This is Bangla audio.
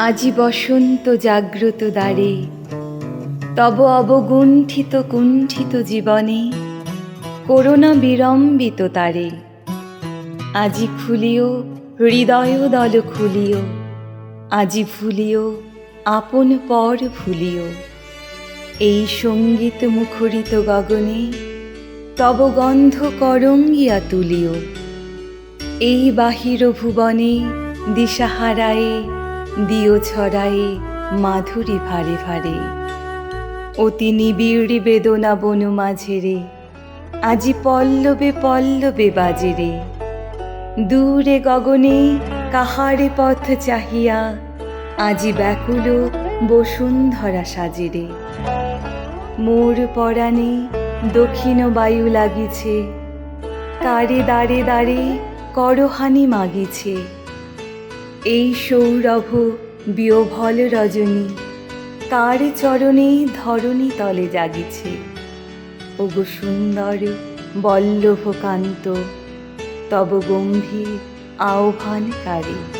আজি বসন্ত জাগ্রত দ্বারে, তব অবগুণ্ঠিত কুণ্ঠিত জীবনে করোনা বিড়ম্বিত তারে। আজি খুলিও, হৃদয় দল খুলিও, আজি ভুলিও, আপন পর ভুলিও। এই সংগীত মুখরিত গগনে তব গন্ধ করঙ্গিয়া তুলিও। এই বাহির ভুবনে দিশাহারায়ে দিও ছড়ায়ে মাধুরী ভারে ভারে। অতি নিবিড় বেদনা বনু মাঝেরে, আজি পল্লবে পল্লবে বাজেরে। দূরে গগনে কাহারে পথ চাহিয়া, আজি ব্যাকুল বসুন্ধরা সাজেরে। মোর পরাণে দক্ষিণ বায়ু লাগিছে কারে দাঁড়ে দাঁড়ে করহানি মাগিছে। এই সৌরভ বিয়োভল রজনী, তার চরণে ধরণী তলে জাগিছে। ওগো সুন্দর বল্লভকান্ত, তব গম্ভীর আহ্বানকারী।